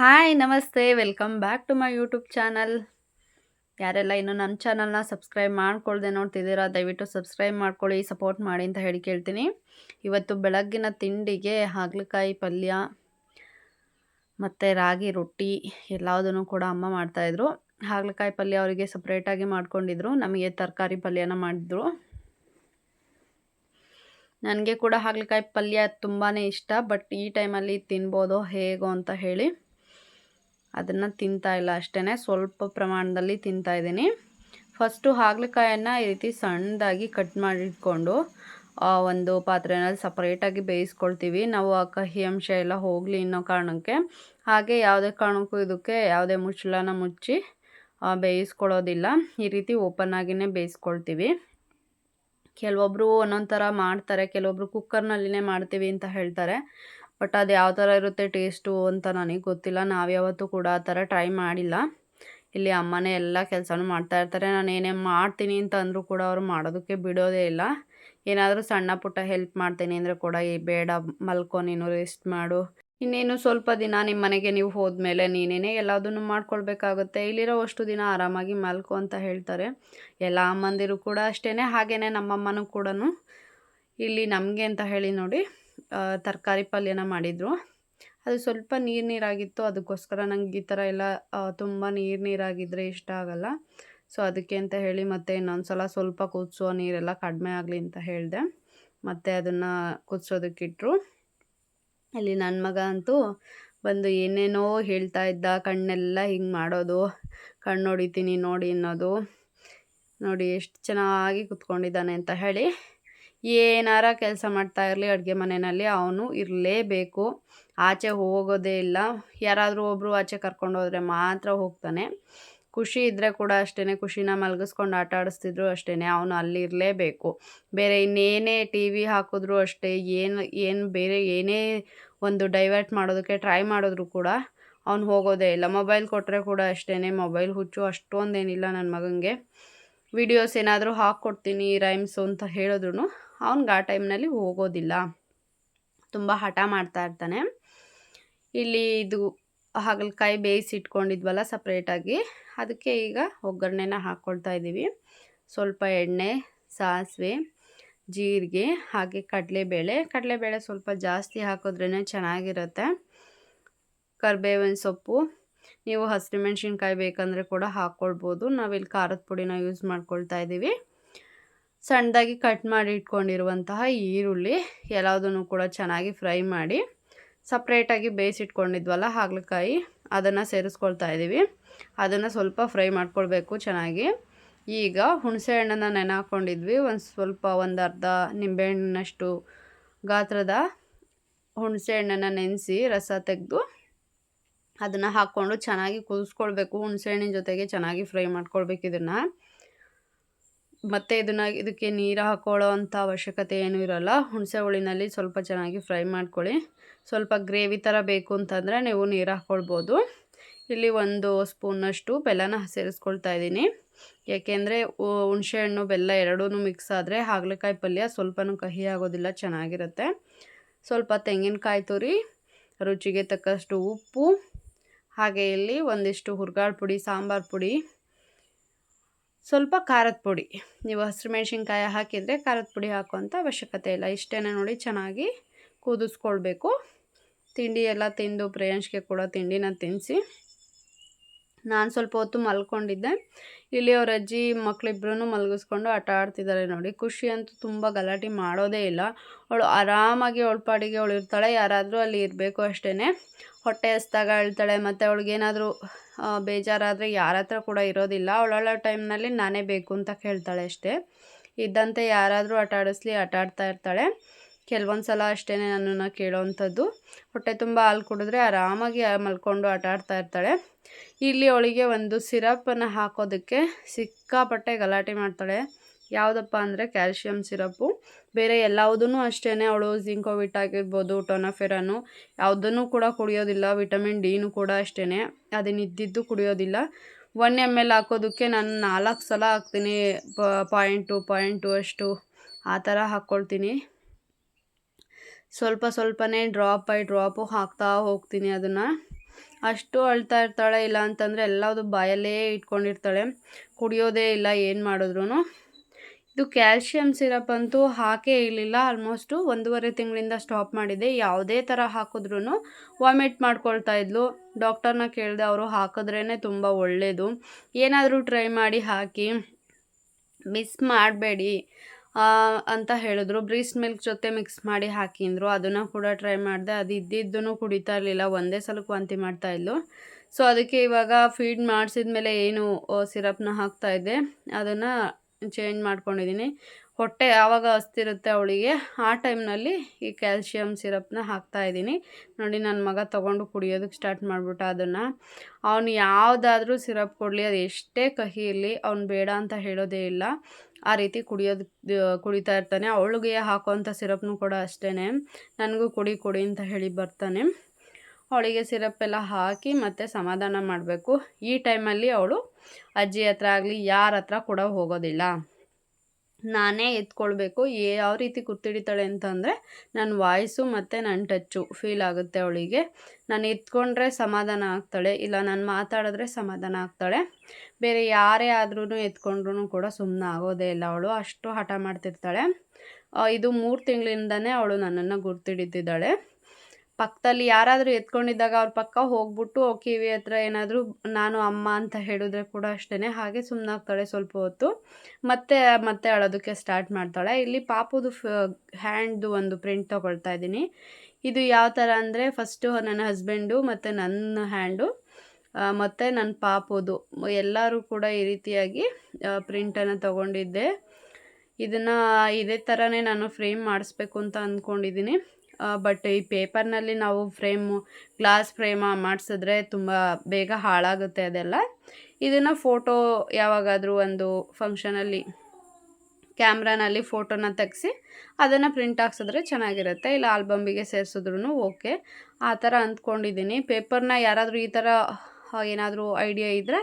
Hi ನಮಸ್ತೆ. Welcome back to my YouTube channel ಯಾರೆಲ್ಲ ಇನ್ನೂ ನನ್ನ ಚಾನಲ್ನ ಸಬ್ಸ್ಕ್ರೈಬ್ ಮಾಡ್ಕೊಳ್ದೆ ನೋಡ್ತಿದ್ದೀರಾ, ದಯವಿಟ್ಟು ಸಬ್ಸ್ಕ್ರೈಬ್ ಮಾಡ್ಕೊಳ್ಳಿ ಸಪೋರ್ಟ್ ಮಾಡಿ ಅಂತ ಹೇಳಿ ಕೇಳ್ತೀನಿ. ಇವತ್ತು ಬೆಳಗ್ಗಿನ ತಿಂಡಿಗೆ ಹಾಗಲಕಾಯಿ ಪಲ್ಯ ಮತ್ತು ರಾಗಿ ರೊಟ್ಟಿ ಎಲ್ಲದನ್ನು ಕೂಡ ಅಮ್ಮ ಮಾಡ್ತಾಯಿದ್ರು ಹಾಗಲಕಾಯಿ ಪಲ್ಯ ಅವರಿಗೆ ಸಪ್ರೇಟಾಗಿ ಮಾಡ್ಕೊಂಡಿದ್ರು. ನಮಗೆ ತರಕಾರಿ ಪಲ್ಯನ ಮಾಡಿದ್ರು. ನನಗೆ ಕೂಡ ಹಾಗಲಕಾಯಿ ಪಲ್ಯ ತುಂಬಾ ಇಷ್ಟ ಬಟ್ ಈ ಟೈಮಲ್ಲಿ ತಿನ್ಬೋದು ಹೇಗೋ ಅಂತ ಹೇಳಿ. ಅದನ್ನು ತಿಂತಾ ಇಲ್ಲ ಅಷ್ಟೇ ಸ್ವಲ್ಪ ಪ್ರಮಾಣದಲ್ಲಿ ತಿಂತಾ ಇದ್ದೀನಿ. ಫಸ್ಟು ಹಾಗಲಕಾಯನ್ನು ಈ ರೀತಿ ಸಣ್ಣದಾಗಿ ಕಟ್ ಮಾಡಿಟ್ಕೊಂಡು ಒಂದು ಪಾತ್ರೆಯಲ್ಲಿ ಸಪ್ರೇಟಾಗಿ ಬೇಯಿಸ್ಕೊಳ್ತೀವಿ. ನಾವು ಆ ಕಹಿ ಅಂಶ ಎಲ್ಲ ಹೋಗಲಿ ಅನ್ನೋ ಕಾರಣಕ್ಕೆ. ಹಾಗೆ ಯಾವುದೇ ಕಾರಣಕ್ಕೂ ಇದಕ್ಕೆ ಯಾವುದೇ ಮುಚ್ಚಳನ ಮುಚ್ಚಿ ಬೇಯಿಸ್ಕೊಳ್ಳೋದಿಲ್ಲ. ಈ ರೀತಿ ಓಪನ್ ಆಗಿನೇ ಬೇಯಿಸ್ಕೊಳ್ತೀವಿ. ಕೆಲವೊಬ್ಬರು ಒಂದೊಂದು ಥರ ಮಾಡ್ತಾರೆ ಕೆಲವೊಬ್ಬರು ಕುಕ್ಕರ್ನಲ್ಲಿನೇ ಮಾಡ್ತೀವಿ ಅಂತ ಹೇಳ್ತಾರೆ. ಬಟ್ ಅದು ಯಾವ ಥರ ಇರುತ್ತೆ ಟೇಸ್ಟು ಅಂತ ನನಗೆ ಗೊತ್ತಿಲ್ಲ. ನಾವು ಯಾವತ್ತೂ ಕೂಡ ಆ ಥರ ಟ್ರೈ ಮಾಡಿಲ್ಲ. ಇಲ್ಲಿ ಅಮ್ಮನೇ ಎಲ್ಲ ಕೆಲಸನೂ ಮಾಡ್ತಾಯಿರ್ತಾರೆ ನಾನು ಏನೇ ಮಾಡ್ತೀನಿ ಅಂತ ಅಂದರೂ ಕೂಡ ಅವರು ಮಾಡೋದಕ್ಕೆ ಬಿಡೋದೇ ಇಲ್ಲ. ಏನಾದರೂ ಸಣ್ಣ ಪುಟ್ಟ ಹೆಲ್ಪ್ ಮಾಡ್ತೀನಿ ಅಂದರೆ ಕೂಡ ಈ ಬೇಡ, ಮಲ್ಕೊ, ನೀನು ರೆಸ್ಟ್ ಮಾಡು. ಇನ್ನೇನು ಸ್ವಲ್ಪ ದಿನ ನಿಮ್ಮ ಮನೆಗೆ ನೀವು ಹೋದ್ಮೇಲೆ ನೀನೇನೇ ಎಲ್ಲದನ್ನು ಮಾಡ್ಕೊಳ್ಬೇಕಾಗುತ್ತೆ. ಇಲ್ಲಿರೋ ಅಷ್ಟು ದಿನ ಆರಾಮಾಗಿ ಮಲ್ಕೊ ಅಂತ ಹೇಳ್ತಾರೆ. ಎಲ್ಲ ಅಮ್ಮಂದಿರು ಕೂಡ ಅಷ್ಟೇ ಹಾಗೆಯೇ ನಮ್ಮಮ್ಮನೂ ಕೂಡ ಇಲ್ಲಿ ನಮಗೆ ಅಂತ ಹೇಳಿ ನೋಡಿ. ತರಕಾರಿ ಪಲ್ಯನ ಮಾಡಿದರು. ಅದು ಸ್ವಲ್ಪ ನೀರು ನೀರಾಗಿತ್ತು, ಅದಕ್ಕೋಸ್ಕರ ನಂಗೆ ಈ ಥರ ಎಲ್ಲ ತುಂಬ ನೀರು ನೀರಾಗಿದ್ದರೆ ಇಷ್ಟ ಆಗಲ್ಲ. ಸೊ ಅದಕ್ಕೆ ಅಂತ ಹೇಳಿ ಮತ್ತೆ ಇನ್ನೊಂದು ಸಲ ಸ್ವಲ್ಪ ಕುದಿಸೋ ನೀರೆಲ್ಲ ಕಡಿಮೆ ಆಗಲಿ ಅಂತ ಹೇಳಿದೆ. ಮತ್ತು ಅದನ್ನು ಕುದಿಸೋದಕ್ಕಿಟ್ರು. ಇಲ್ಲಿ ನನ್ನ ಮಗ ಅಂತೂ ಬಂದು ಏನೇನೋ ಹೇಳ್ತಾ ಇದ್ದ, ಕಣ್ಣೆಲ್ಲ ಹಿಂಗೆ ಮಾಡೋದು, ಕಣ್ಣು ಹೊಡಿತೀನಿ ನೋಡಿ ಅನ್ನೋದು, ನೋಡಿ ಎಷ್ಟು ಚೆನ್ನಾಗಿ ಕುತ್ಕೊಂಡಿದ್ದಾನೆ ಅಂತ ಹೇಳಿ ಏನಾರ ಕೆಲಸ ಮಾಡ್ತಾ ಇರಲಿ ಅಡುಗೆ ಮನೆಯಲ್ಲಿ ಅವನು ಇರಲೇಬೇಕು. ಆಚೆ ಹೋಗೋದೇ ಇಲ್ಲ. ಯಾರಾದರೂ ಒಬ್ಬರು ಆಚೆ ಕರ್ಕೊಂಡು ಹೋದರೆ ಮಾತ್ರ ಹೋಗ್ತಾನೆ. ಖುಷಿ ಇದ್ದರೆ ಕೂಡ ಅಷ್ಟೇ ಖುಷಿನ ಮಲಗಿಸ್ಕೊಂಡು ಆಟ ಆಡಿಸ್ತಿದ್ರು ಅಷ್ಟೇ ಅವನು ಅಲ್ಲಿ ಇರಲೇಬೇಕು. ಬೇರೆ ಇನ್ನೇನೇ ಟಿ ವಿ ಹಾಕಿದ್ರು ಅಷ್ಟೇ. ಏನು ಏನು ಬೇರೆ ಏನೇ ಒಂದು ಡೈವರ್ಟ್ ಮಾಡೋದಕ್ಕೆ ಟ್ರೈ ಮಾಡಿದ್ರು ಕೂಡ ಅವ್ನು ಹೋಗೋದೇ ಇಲ್ಲ. ಮೊಬೈಲ್ ಕೊಟ್ಟರೆ ಕೂಡ ಅಷ್ಟೇ ಮೊಬೈಲ್ ಹುಚ್ಚು ಅಷ್ಟೊಂದೇನಿಲ್ಲ ನನ್ನ ಮಗನಿಗೆ ವಿಡಿಯೋಸ್ ಏನಾದರೂ ಹಾಕ್ಕೊಡ್ತೀನಿ ರೈಮ್ಸು ಅಂತ ಹೇಳಿದ್ರು ಅವ್ನಿಗೆ ಆ ಟೈಮ್ನಲ್ಲಿ ಹೋಗೋದಿಲ್ಲ. ತುಂಬ ಹಠ ಮಾಡ್ತಾ ಇರ್ತಾನೆ. ಇಲ್ಲಿ ಇದು ಹಾಗಲಕಾಯಿ ಬೇಯಿಸಿ ಇಟ್ಕೊಂಡಿದ್ವಲ್ಲ ಸಪ್ರೇಟಾಗಿ. ಅದಕ್ಕೆ ಈಗ ಒಗ್ಗರಣೆನ ಹಾಕ್ಕೊಳ್ತಾ ಇದ್ದೀವಿ. ಸ್ವಲ್ಪ ಎಣ್ಣೆ, ಸಾಸಿವೆ, ಜೀರಿಗೆ, ಹಾಗೆ ಕಡಲೆಬೇಳೆ. ಕಡಲೆಬೇಳೆ ಸ್ವಲ್ಪ ಜಾಸ್ತಿ ಹಾಕಿದ್ರೇ ಚೆನ್ನಾಗಿರುತ್ತೆ. ಕರ್ಬೇವಿನ ಸೊಪ್ಪು. ನೀವು ಹಸಿಮೆಣ್ಸಿನ್ಕಾಯಿ ಬೇಕಂದರೆ ಕೂಡ ಹಾಕ್ಕೊಳ್ಬೋದು ನಾವಿಲ್ಲಿ ಖಾರದ ಪುಡಿನ ಯೂಸ್ ಮಾಡ್ಕೊಳ್ತಾ ಇದ್ದೀವಿ. ಸಣ್ಣದಾಗಿ ಕಟ್ ಮಾಡಿ ಇಟ್ಕೊಂಡಿರುವಂತಹ ಈರುಳ್ಳಿ ಎಲ್ಲದನ್ನು ಕೂಡ ಚೆನ್ನಾಗಿ ಫ್ರೈ ಮಾಡಿ ಸಪ್ರೇಟಾಗಿ ಬೇಯಿಸಿಟ್ಕೊಂಡಿದ್ವಲ್ಲ ಹಾಗಲಕಾಯಿ, ಅದನ್ನು ಸೇರಿಸ್ಕೊಳ್ತಾ ಇದ್ದೀವಿ ಅದನ್ನು ಸ್ವಲ್ಪ ಫ್ರೈ ಮಾಡ್ಕೊಳ್ಬೇಕು ಚೆನ್ನಾಗಿ. ಈಗ ಹುಣಸೆ ಹಣ್ಣನ್ನು ನೆನೆ ಹಾಕ್ಕೊಂಡಿದ್ವಿ ಒಂದು ಸ್ವಲ್ಪ ಒಂದು ಅರ್ಧ ನಿಂಬೆಹಣ್ಣಿನಷ್ಟು ಗಾತ್ರದ ಹುಣಸೆ ಹಣ್ಣನ್ನು ನೆನೆಸಿ ರಸ ತೆಗೆದು ಅದನ್ನು ಹಾಕ್ಕೊಂಡು ಚೆನ್ನಾಗಿ ಕುದಿಸ್ಕೊಳ್ಬೇಕು. ಹುಣಸೆ ಹಣ್ಣಿನ ಜೊತೆಗೆ ಚೆನ್ನಾಗಿ ಫ್ರೈ ಮಾಡ್ಕೊಳ್ಬೇಕು ಇದನ್ನು. ಮತ್ತು ಇದನ್ನು ಇದಕ್ಕೆ ನೀರು ಹಾಕೊಳ್ಳೋ ಅಂಥ ಅವಶ್ಯಕತೆ ಏನೂ ಇರೋಲ್ಲ. ಹುಣಸೆ ಹುಳಿನಲ್ಲಿ ಸ್ವಲ್ಪ ಚೆನ್ನಾಗಿ ಫ್ರೈ ಮಾಡ್ಕೊಳ್ಳಿ. ಸ್ವಲ್ಪ ಗ್ರೇವಿ ಥರ ಬೇಕು ಅಂತಂದರೆ ನೀವು ನೀರು ಹಾಕ್ಕೊಳ್ಬೋದು ಇಲ್ಲಿ ಒಂದು ಸ್ಪೂನಷ್ಟು ಬೆಲ್ಲನ ಸೇರಿಸ್ಕೊಳ್ತಾ ಇದ್ದೀನಿ. ಏಕೆಂದರೆ ಹುಣಸೆಹಣ್ಣು ಬೆಲ್ಲ ಎರಡೂ ಮಿಕ್ಸ್ ಆದರೆ ಹಾಗಲಕಾಯಿ ಪಲ್ಯ ಸ್ವಲ್ಪನೂ ಕಹಿ ಆಗೋದಿಲ್ಲ, ಚೆನ್ನಾಗಿರುತ್ತೆ. ಸ್ವಲ್ಪ ತೆಂಗಿನಕಾಯಿ ತುರಿ, ರುಚಿಗೆ ತಕ್ಕಷ್ಟು ಉಪ್ಪು, ಹಾಗೆ ಇಲ್ಲಿ ಒಂದಿಷ್ಟು ಹುರ್ಗಾಳು ಪುಡಿ, ಸಾಂಬಾರು ಪುಡಿ ಸ್ವಲ್ಪ ಖಾರದ ಪುಡಿ. ನೀವು ಹಸಿರು ಮೆಣಸಿನ್ಕಾಯಿ ಹಾಕಿದರೆ ಖಾರದ ಪುಡಿ ಹಾಕುವಂಥ ಅವಶ್ಯಕತೆ ಇಲ್ಲ. ಇಷ್ಟೇ ನೋಡಿ ಚೆನ್ನಾಗಿ ಕುದಿಸ್ಕೊಳ್ಬೇಕು. ತಿಂಡಿ ಎಲ್ಲ ತಿಂದು ಪ್ರೇಯಂಶ್ಗೆ ಕೂಡ ತಿಂಡಿನ ತಿನ್ನಿಸಿ ನಾನು ಸ್ವಲ್ಪ ಹೊತ್ತು ಮಲ್ಕೊಂಡಿದ್ದೆ. ಇಲ್ಲಿ ಅವ್ರ ಅಜ್ಜಿ ಮಕ್ಕಳಿಬ್ರು ಮಲಗಿಸ್ಕೊಂಡು ಆಟ ಆಡ್ತಿದ್ದಾರೆ ನೋಡಿ. ಖುಷಿ ಅಂತೂ ತುಂಬ ಗಲಾಟೆ ಮಾಡೋದೇ ಇಲ್ಲ. ಅವಳು ಆರಾಮಾಗಿ ಅವಳ ಪಾಡಿಗೆ ಅವಳು ಇರ್ತಾಳೆ. ಯಾರಾದರೂ ಅಲ್ಲಿ ಇರಬೇಕು ಅಷ್ಟೇ ಹೊಟ್ಟೆ ಹಸ್ದಾಗ ಅಳ್ತಾಳೆ. ಮತ್ತು ಅವಳಿಗೇನಾದರೂ ಬೇಜಾರಾದರೆ ಯಾರ ಹತ್ರ ಕೂಡ ಇರೋದಿಲ್ಲ. ಅವಳೊಳ್ಳೆ ಟೈಮ್ನಲ್ಲಿ ನಾನೇ ಬೇಕು ಅಂತ ಕೇಳ್ತಾಳೆ ಅಷ್ಟೇ. ಇದ್ದಂತೆ ಯಾರಾದರೂ ಆಟ ಆಡಿಸ್ಲಿ ಇರ್ತಾಳೆ. ಕೆಲವೊಂದು ಸಲ ಅಷ್ಟೇ ನನ್ನನ್ನು ಕೇಳೋವಂಥದ್ದು ಹೊಟ್ಟೆ ತುಂಬ ಹಾಲು ಕುಡಿದ್ರೆ ಆರಾಮಾಗಿ ಮಲ್ಕೊಂಡು ಆಟ ಆಡ್ತಾ ಇರ್ತಾಳೆ. ಇಲ್ಲಿ ಅವಳಿಗೆ ಒಂದು ಸಿರಪನ್ನು ಹಾಕೋದಕ್ಕೆ ಸಿಕ್ಕಾಪಟ್ಟೆ ಗಲಾಟೆ ಮಾಡ್ತಾಳೆ. ಯಾವುದಪ್ಪ ಅಂದರೆ ಕ್ಯಾಲ್ಶಿಯಂ ಸಿರಪ್ಪು. ಬೇರೆ ಎಲ್ಲವುದೂ ಅಷ್ಟೇ ಅವಳು ಜಿಂಕೋವಿಟ್ ಆಗಿರ್ಬೋದು, ಟೊನಫೆರನು ಯಾವುದನ್ನು ಕೂಡ ಕುಡಿಯೋದಿಲ್ಲ. ವಿಟಮಿನ್ ಡಿನೂ ಕೂಡ ಅಷ್ಟೇ ಅದನ್ನಿದ್ದಿದ್ದು ಕುಡಿಯೋದಿಲ್ಲ. ಒನ್ ಎಂ ಎಲ್ ಹಾಕೋದಕ್ಕೆ ನಾನು ನಾಲ್ಕು ಸಲ ಹಾಕ್ತೀನಿ. ಪಾಯಿಂಟು ಪಾಯಿಂಟು ಅಷ್ಟು ಆ ಥರ ಹಾಕ್ಕೊಳ್ತೀನಿ ಸ್ವಲ್ಪ ಸ್ವಲ್ಪನೇ ಡ್ರಾಪ್ ಬೈ ಡ್ರಾಪು ಹಾಕ್ತಾ ಹೋಗ್ತೀನಿ ಅದನ್ನು. ಅಷ್ಟು ಅಳ್ತಾ ಇರ್ತಾಳೆ ಇಲ್ಲ ಅಂತಂದರೆ ಎಲ್ಲದು ಬಾಯಲ್ಲೇ ಇಟ್ಕೊಂಡಿರ್ತಾಳೆ. ಕುಡಿಯೋದೇ ಇಲ್ಲ, ಏನು ಮಾಡಿದ್ರು ಇದು ಕ್ಯಾಲ್ಶಿಯಂ ಸಿರಪ್ ಅಂತೂ ಹಾಕೇ ಇರಲಿಲ್ಲ. ಆಲ್ಮೋಸ್ಟು ಒಂದೂವರೆ ತಿಂಗಳಿಂದ ಸ್ಟಾಪ್ ಮಾಡಿದೆ. ಯಾವುದೇ ಥರ ಹಾಕಿದ್ರೂ ವಾಮಿಟ್ ಮಾಡ್ಕೊಳ್ತಾ ಇದ್ಲು. ಡಾಕ್ಟರ್ನ ಕೇಳಿದೆ ಅವರು ಹಾಕಿದ್ರೇ ತುಂಬ ಒಳ್ಳೆಯದು ಏನಾದರೂ ಟ್ರೈ ಮಾಡಿ ಹಾಕಿ. ಮಿಸ್ ಮಾಡಬೇಡಿ ಅಂತ ಹೇಳಿದ್ರು. ಬ್ರೀಸ್ಟ್ ಮಿಲ್ಕ್ ಜೊತೆ ಮಿಕ್ಸ್ ಮಾಡಿ ಹಾಕಿದ್ರು. ಅದನ್ನು ಕೂಡ ಟ್ರೈ ಮಾಡಿದೆ. ಅದು ಇದ್ದಿದ್ದೂ ಕುಡಿತಾ ಇರಲಿಲ್ಲ. ಒಂದೇ ಸಲ ವಾಂತಿ ಮಾಡ್ತಾಯಿದ್ಲು ಸೊ, ಅದಕ್ಕೆ ಇವಾಗ ಫೀಡ್ ಮಾಡಿಸಿದ ಮೇಲೆ ಏನು ಸಿರಪ್ನ ಹಾಕ್ತಾಯಿದ್ದೆ ಅದನ್ನು ಚೇಂಜ್ ಮಾಡ್ಕೊಂಡಿದ್ದೀನಿ. ಹೊಟ್ಟೆ ಯಾವಾಗ ಹಸ್ತಿರುತ್ತೆ ಅವಳಿಗೆ, ಆ ಟೈಮ್ನಲ್ಲಿ ಈ ಕ್ಯಾಲ್ಶಿಯಮ್ ಸಿರಪ್ನ ಹಾಕ್ತಾಯಿದ್ದೀನಿ ನೋಡಿ ನನ್ನ ಮಗ ತೊಗೊಂಡು ಕುಡಿಯೋದಕ್ಕೆ ಸ್ಟಾರ್ಟ್ ಮಾಡಿಬಿಟ್ಟ ಅದನ್ನು. ಅವನು ಯಾವುದಾದ್ರೂ ಸಿರಪ್ ಕೊಡಲಿ, ಅದು ಎಷ್ಟೇ ಕಹಿ ಇರಲಿ, ಅವ್ನು ಬೇಡ ಅಂತ ಹೇಳೋದೇ ಇಲ್ಲ. ಆ ರೀತಿ ಕುಡಿಯೋದು, ಕುಡಿತಾ ಇರ್ತಾನೆ. ಅವಳಿಗೆ ಹಾಕೋವಂಥ ಸಿರಪ್ನು ಕೂಡ ಅಷ್ಟೇ ನನಗೂ ಕುಡಿ, ಕೊಡಿ ಅಂತ ಹೇಳಿ ಬರ್ತಾನೆ. ಅವಳಿಗೆ ಸಿರಪ್ ಎಲ್ಲ ಹಾಕಿ ಮತ್ತೆ ಸಮಾಧಾನ ಮಾಡಬೇಕು. ಈ ಟೈಮಲ್ಲಿ ಅವಳು ಅಜ್ಜಿ ಹತ್ರ ಆಗಲಿ, ಯಾರ ಹತ್ರ ಕೂಡ ಹೋಗೋದಿಲ್ಲ. ನಾನೇ ಎತ್ಕೊಳ್ಬೇಕು. ಯಾವ ರೀತಿ ಕುತ್ತಿಡಿತಾಳೆ ಅಂತಂದರೆ ನನ್ನ ವಾಯ್ಸು ಮತ್ತು ನನ್ನ ಟಚ್ಚು ಫೀಲ್ ಆಗುತ್ತೆ ಅವಳಿಗೆ. ನಾನು ಎತ್ಕೊಂಡ್ರೆ ಸಮಾಧಾನ ಆಗ್ತಾಳೆ, ಇಲ್ಲ ನಾನು ಮಾತಾಡಿದ್ರೆ ಸಮಾಧಾನ ಆಗ್ತಾಳೆ. ಬೇರೆ ಯಾರೇ ಆದ್ರೂ ಎತ್ಕೊಂಡ್ರೂ ಕೂಡ ಸುಮ್ಮನೆ ಆಗೋದೇ ಇಲ್ಲ ಅವಳು. ಅಷ್ಟು ಹಠ ಮಾಡ್ತಿರ್ತಾಳೆ. ಇದು ಮೂರು ತಿಂಗಳಿಂದನೇ ಅವಳು ನನ್ನನ್ನು ಗುರ್ತಿಡಿತಿದ್ದಾಳೆ. ಪಕ್ಕದಲ್ಲಿ ಯಾರಾದರೂ ಎತ್ಕೊಂಡಿದ್ದಾಗ ಅವ್ರ ಪಕ್ಕ ಹೋಗ್ಬಿಟ್ಟು ಕಿವಿ ಹತ್ರ ಏನಾದರೂ ನಾನು ಅಮ್ಮ ಅಂತ ಹೇಳಿದ್ರೆ ಕೂಡ ಅಷ್ಟೇ ಹಾಗೆ ಸುಮ್ಮನಾಗ್ತಾಳೆ ಸ್ವಲ್ಪ ಹೊತ್ತು. ಮತ್ತೆ ಮತ್ತೆ ಅಳೋದಕ್ಕೆ ಸ್ಟಾರ್ಟ್ ಮಾಡ್ತಾಳೆ. ಇಲ್ಲಿ ಪಾಪುದು ಫ ಹ್ಯಾಂಡ್ದು ಒಂದು ಪ್ರಿಂಟ್ ತೊಗೊಳ್ತಾ ಇದ್ದೀನಿ. ಇದು ಯಾವ ಥರ ಅಂದರೆ ಫಸ್ಟು ನನ್ನ ಹಸ್ಬೆಂಡು ಮತ್ತು ನನ್ನ ಹ್ಯಾಂಡು ಮತ್ತು ನನ್ನ ಪಾಪುದು. ಎಲ್ಲರೂ ಕೂಡ ಈ ರೀತಿಯಾಗಿ ಪ್ರಿಂಟನ್ನು ತೊಗೊಂಡಿದ್ದೆ. ಇದನ್ನು ಇದೇ ಥರನೇ ನಾನು ಫ್ರೇಮ್ ಮಾಡಿಸ್ಬೇಕು ಅಂತ ಅಂದ್ಕೊಂಡಿದ್ದೀನಿ ಬಟ್ ಈ ಪೇಪರ್ನಲ್ಲಿ ನಾವು ಫ್ರೇಮು ಗ್ಲಾಸ್ ಫ್ರೇಮ ಮಾಡಿಸಿದ್ರೆ ತುಂಬ ಬೇಗ ಹಾಳಾಗುತ್ತೆ ಅದೆಲ್ಲ. ಇದನ್ನು ಫೋಟೋ ಯಾವಾಗಾದರೂ ಒಂದು ಫಂಕ್ಷನಲ್ಲಿ ಕ್ಯಾಮ್ರಾನಲ್ಲಿ ಫೋಟೋನ ತೆಗೆಸಿ ಅದನ್ನು ಪ್ರಿಂಟ್ ಹಾಕ್ಸಿದ್ರೆ ಚೆನ್ನಾಗಿರುತ್ತೆ. ಇಲ್ಲ ಆಲ್ಬಮ್ಗೆ ಸೇರಿಸಿದ್ರು ಓಕೆ ಆ ಥರ ಅಂದ್ಕೊಂಡಿದ್ದೀನಿ. ಪೇಪರ್ನ ಯಾರಾದರೂ ಈ ಥರ ಏನಾದರೂ ಐಡಿಯಾ ಇದ್ದರೆ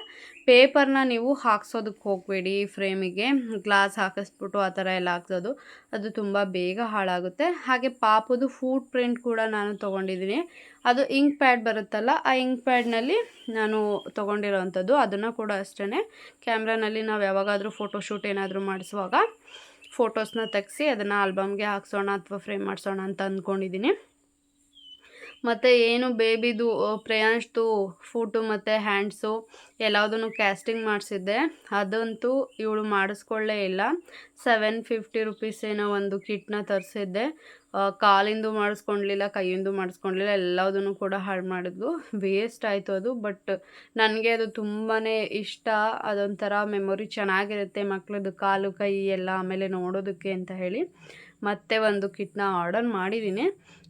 ಪೇಪರ್ನ ನೀವು ಹಾಕ್ಸೋದಕ್ಕೆ ಹೋಗಬೇಡಿ ಫ್ರೇಮಿಗೆ ಗ್ಲಾಸ್ ಹಾಕಿಸ್ಬಿಟ್ಟು ಆ ಥರ ಎಲ್ಲ ಹಾಕ್ಸೋದು. ಅದು ತುಂಬ ಬೇಗ ಹಾಳಾಗುತ್ತೆ. ಹಾಗೆ ಪಾಪದು ಫೂಟ್ ಪ್ರಿಂಟ್ ಕೂಡ ನಾನು ತೊಗೊಂಡಿದ್ದೀನಿ. ಅದು ಇಂಕ್ ಪ್ಯಾಡ್ ಬರುತ್ತಲ್ಲ, ಆ ಇಂಕ್ ಪ್ಯಾಡ್ನಲ್ಲಿ ನಾನು ತೊಗೊಂಡಿರೋವಂಥದ್ದು ಅದನ್ನು ಕೂಡ ಅಷ್ಟೇ ಕ್ಯಾಮ್ರಾನಲ್ಲಿ ನಾವು ಯಾವಾಗಾದರೂ ಫೋಟೋಶೂಟ್ ಏನಾದರೂ ಮಾಡಿಸುವಾಗ ಫೋಟೋಸ್ನ ತೆಗೆಸಿ ಅದನ್ನು ಆಲ್ಬಮ್ಗೆ ಹಾಕ್ಸೋಣ ಅಥವಾ ಫ್ರೇಮ್ ಮಾಡಿಸೋಣ ಅಂತ ಅಂದ್ಕೊಂಡಿದ್ದೀನಿ. ಮತ್ತು ಏನು ಬೇಬಿದು ಪ್ರೇಯಾನ್ಸ್ದು ಫೂಟು ಮತ್ತು ಹ್ಯಾಂಡ್ಸು ಎಲ್ಲದನ್ನು ಕ್ಯಾಸ್ಟಿಂಗ್ ಮಾಡಿಸಿದ್ದೆ. ಅದಂತೂ ಇವಳು ಮಾಡಿಸ್ಕೊಳ್ಳೇ ಇಲ್ಲ. ಸೆವೆನ್ ಫಿಫ್ಟಿ ರುಪೀಸ್ ಏನೋ ಒಂದು ಕಿಟ್ನ ತರಿಸಿದ್ದೆ. ಕಾಲಿಂದು ಮಾಡಿಸ್ಕೊಳ್ಲಿಲ್ಲ ಕೈಯಿಂದು ಮಾಡಿಸ್ಕೊಳ್ಲಿಲ್ಲ ಎಲ್ಲದನ್ನು ಕೂಡ ಹಾಳು ಮಾಡಿದ್ಲು. ವೇಸ್ಟ್ ಆಯಿತು ಅದು ಬಟ್ ನನಗೆ ಅದು ತುಂಬಾ ಇಷ್ಟ. ಅದೊಂಥರ ಮೆಮೊರಿ ಚೆನ್ನಾಗಿರುತ್ತೆ ಮಕ್ಳದ್ದು ಕಾಲು, ಕೈ ಎಲ್ಲ ಆಮೇಲೆ ನೋಡೋದಕ್ಕೆ ಅಂತ ಹೇಳಿ. ಮತ್ತೆ ಒಂದು ಕಿಟ್ನ ಆರ್ಡರ್ ಮಾಡಿದ್ದೀನಿ.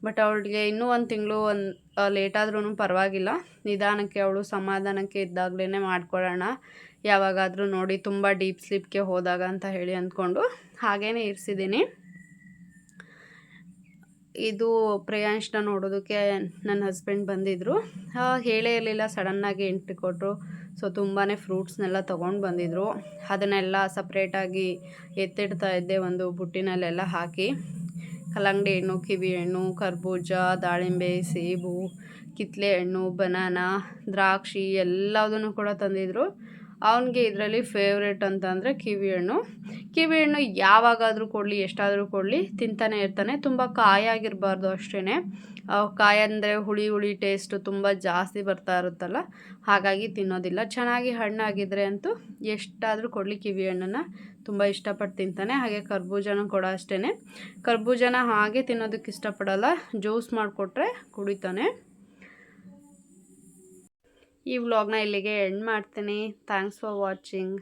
ಬಟ್ ಅವಳಿಗೆ ಇನ್ನೂ ಒಂದು ತಿಂಗಳು ಒಂದು ಲೇಟಾದ್ರೂ ಪರವಾಗಿಲ್ಲ. ನಿಧಾನಕ್ಕೆ ಅವಳು ಸಮಾಧಾನಕ್ಕೆ ಇದ್ದಾಗಲೇ ಮಾಡ್ಕೊಳ್ಳೋಣ. ಯಾವಾಗಾದರೂ ನೋಡಿ, ತುಂಬ ಡೀಪ್ ಸ್ಲಿಪ್ಗೆ ಹೋದಾಗ ಅಂತ ಹೇಳಿ ಅಂದ್ಕೊಂಡು ಹಾಗೇ ಇರಿಸಿದ್ದೀನಿ. ಇದು ಪ್ರಿಯಾಂಶ್ನ ನೋಡೋದಕ್ಕೆ ನನ್ನ ಹಸ್ಬೆಂಡ್ ಬಂದಿದ್ದರು ಹೇಳೇ ಇರಲಿಲ್ಲ ಸಡನ್ನಾಗಿ ಎಂಟ್ರಿ ಕೊಟ್ಟರು ಸೊ ತುಂಬಾ ಫ್ರೂಟ್ಸ್ನೆಲ್ಲ ತೊಗೊಂಡು ಬಂದಿದ್ದರು ಅದನ್ನೆಲ್ಲ ಸಪ್ರೇಟಾಗಿ ಎತ್ತಿಡ್ತಾ ಇದ್ದೆ ಒಂದು ಬುಟ್ಟಿನಲ್ಲೆಲ್ಲ ಹಾಕಿ. ಕಲ್ಲಂಗಡಿ ಹಣ್ಣು, ಕಿವಿ ಹಣ್ಣು, ಕರ್ಬೂಜ, ದಾಳಿಂಬೆ, ಸೇಬು ಕಿತ್ತಲೆ ಹಣ್ಣು ಬನಾನಾ ದ್ರಾಕ್ಷಿ ಎಲ್ಲದನ್ನು ಕೂಡ ತಂದಿದ್ದರು ಅವನಿಗೆ ಇದರಲ್ಲಿ ಫೇವ್ರೇಟ್ ಅಂತಂದರೆ ಕಿವಿ ಹಣ್ಣು. ಕಿವಿ ಯಾವಾಗಾದರೂ ಕೊಡಲಿ, ಎಷ್ಟಾದರೂ ಕೊಡಲಿ, ತಿಂತಾನೆ ಇರ್ತಾನೆ, ತುಂಬ ಕಾಯಾಗಿರಬಾರ್ದು ಅಷ್ಟೇ ಕಾಯಿ ಅಂದರೆ ಹುಳಿ ಹುಳಿ ಟೇಸ್ಟು ತುಂಬ ಜಾಸ್ತಿ ಬರ್ತಾ ಇರುತ್ತಲ್ಲ, ಹಾಗಾಗಿ ತಿನ್ನೋದಿಲ್ಲ. ಚೆನ್ನಾಗಿ ಹಣ್ಣಾಗಿದ್ದರೆ ಅಂತೂ ಎಷ್ಟಾದರೂ ಕೊಡಲಿ ಕಿವಿ ಹಣ್ಣನ್ನು, ತುಂಬ ಇಷ್ಟಪಟ್ಟು ತಿಂತಾನೆ. ಹಾಗೆ ಕರ್ಬೂಜನ ಕೂಡ ಅಷ್ಟೇ ಕರ್ಬೂಜನ ಹಾಗೆ ತಿನ್ನೋದಕ್ಕೆ ಇಷ್ಟಪಡಲ್ಲ ಜ್ಯೂಸ್ ಮಾಡಿಕೊಟ್ರೆ ಕುಡಿತಾನೆ. ಈ ವ್ಲಾಗ್ನ ಇಲ್ಲಿಗೆ ಎಂಡ್ ಮಾಡ್ತೀನಿ. Thanks for watching